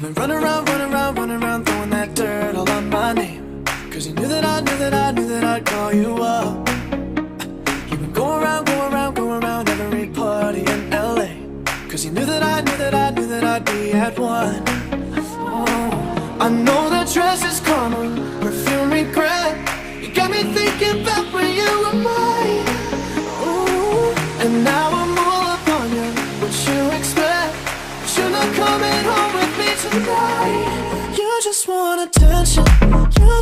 You've been running around, running around, running around, throwing that dirt all on my name. Cause you knew that I knew that I knew that I'd call you up. You've been going around, going around, going around every party in LA. Cause you knew that I knew that I knew that I'd be at one. Oh. I know that dress is karma, perfume regret. You got me thinking back when you were mine. Ooh. And now You just want attention. You